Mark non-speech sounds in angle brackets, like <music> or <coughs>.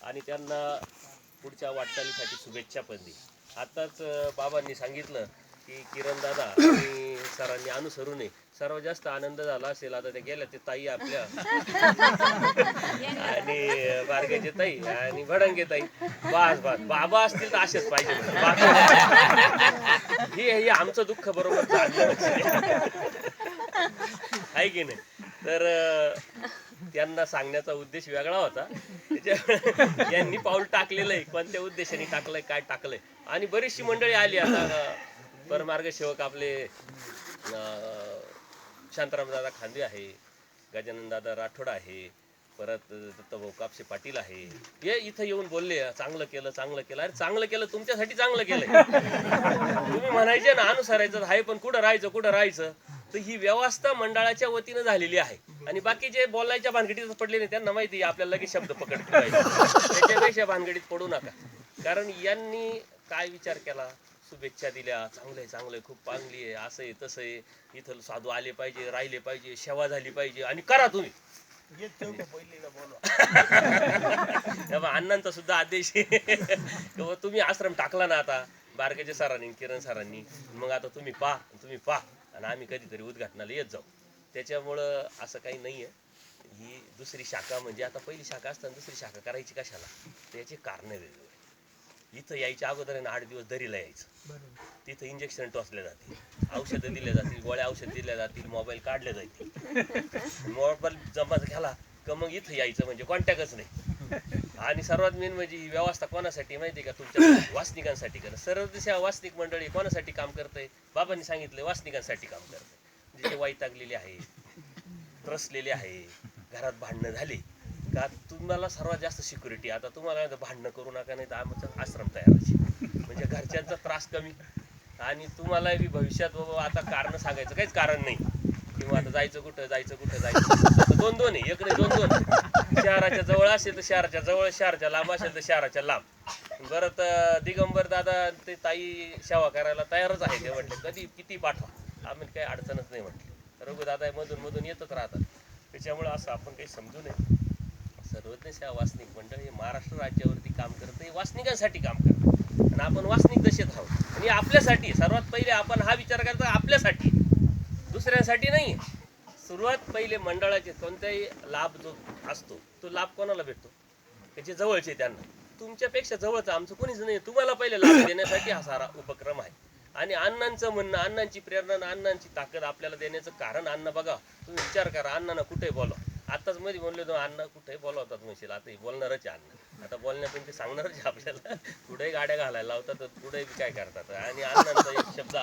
आणि त्यांना पुढच्या वाटचालीसाठी शुभेच्छा पण दे आताच अं, बाबांनी सांगितलं की किरण दादा <coughs> आणि सरांनी अनुसरू नये. सर्वात जास्त आनंद झाला असेल आता ते गेल्या ते ताई आपल्या. आणि बारग्याचे ताई आणि भडंगे ताई. बास बास. बाबा असतील तर असेच पाहिजे. हे हे आमचं दुःख बरोबर आहे की नाही? तर त्यांना सांगण्याचा उद्देश वेगळा होता. त्याच्या- यांनी पाऊल टाकलेलं आहे कोणत्या उद्देशाने टाकलंय काय टाकलंय? आणि बरीचशी मंडळी आली आता परमार्ग सेवक आपले शांतारामदादा दादा खांदे आहे गजानन दादा राठोड आहे परत दत्तभाऊ कापसे पाटील आहे. हे इथं येऊन बोलले चांगलं केलं चांगलं केलं. अरे चांगलं केलं तुमच्यासाठी चांगलं केलं तुम्ही म्हणायचे ना अनुसरायचं आहे पण कुठं राहायचं कुठं राहायचं? तर ही व्यवस्था मंडळाच्या वतीनं झालेली आहे. आणि बाकीचे बोलायच्या भानगडीत पडले नाही त्यांना माहिती आपल्याला लगेच शब्द पकड त्याच्यापेक्षा भानगडीत पडू नका. कारण यांनी काय विचार केला? शुभेच्छा दिल्या. चांगलं आहे चांगलं आहे खूप चांगली आहे. असं आहे तसं आहे. इथं साधू आले पाहिजे राहिले पाहिजे सेवा झाली पाहिजे. आणि करा तुम्ही. <laughs> अण्णांचा सुद्धा आदेश तुम्ही आश्रम टाकला ना आता? बारकेच्या सरांनी किरण सरांनी. मग आता तुम्ही पा तुम्ही पा आणि आम्ही कधीतरी उद्घाटनाला येत जाऊ. त्याच्यामुळं असं काही नाही आहे ही दुसरी शाखा म्हणजे आता पहिली शाखा असताना दुसरी शाखा करायची कशाला? त्याची कारणं वेगवेगळी. इथं यायच्या अगोदर आठ दिवस दरीला यायचं. तिथं इंजेक्शन टोचले जातील. औषधं दिले जातील गोळ्या औषध दिल्या जातील मोबाईल काढले जातील. मोबाईल जमा झाला का मग इथं यायचं म्हणजे कॉन्टॅक्टच नाही. आणि सर्वात मेन म्हणजे ही व्यवस्था कोणासाठी माहिती का तुमच्या <coughs> वासनिकांसाठी करणं सर्व दिशा वासनिक मंडळी कोणासाठी काम करते बाबांनी सांगितलं वासनिकांसाठी काम करते म्हणजे जिथे वैतागलेले आहे त्रसलेले आहे घरात भांडणं झाली. का तुम्हाला सर्वात जास्त सिक्युरिटी आता तुम्हाला भांडणं करू नका नाही तर आमचा आश्रम तयाराची म्हणजे घरच्यांचा त्रास कमी. आणि तुम्हाला बी भविष्यात बाबा आता कारण सांगायचं काहीच कारण नाही. किंवा आता जायचं कुठं जायचं कुठं जायचं आता दोन दोन आहे इकडे दोन दोन शहराच्या जवळ असेल तर शहराच्या जवळ शहराच्या लांब असेल तर शहराच्या लांब. बरं तर दिगंबर दादा ते ताई सेवा करायला तयारच आहे ते म्हटले. कधी किती पाठवा. आम्ही काही अडचणच नाही म्हटले. रघु दादा मधून मधून येतच राहतात. त्याच्यामुळं असं आपण काही समजू नये. सर्वज्ञ सेवा वासनिक मंडळ हे महाराष्ट्र राज्यावरती काम करतं हे वासनिकांसाठी काम करतं. आणि आपण वासनिक दशेत आहोत. आणि आपल्यासाठी सर्वात पहिले आपण हा विचार करतो आपल्यासाठी दुसऱ्यासाठी नाही. सुरुवात पहिले मंडळाचे कोणताही लाभ जो असतो तो लाभ कोणाला भेटतो? त्याचे जवळचे त्यांना. तुमच्यापेक्षा जवळचं आमचं कोणीच नाही. तुम्हाला पहिले लाभ <coughs> देण्यासाठी हा सारा उपक्रम आहे. आणि अण्णांचं म्हणणं अण्णांची प्रेरणा अण्णांची ताकद आपल्याला देण्याचं कारण अण्णा बघा. तुम्ही विचार करा अण्णांना कुठे बोला आताच मध्ये बोलले तो अण्णा कुठेही बोलावतात? म्हणशील. आता बोलणारच आहे अण्णा. आता बोलण्यातून ते सांगणारच आपल्याला. कुठेही गाड्या घालायला लावतात कुठेही काय करतात? आणि अण्णांचा एक शब्द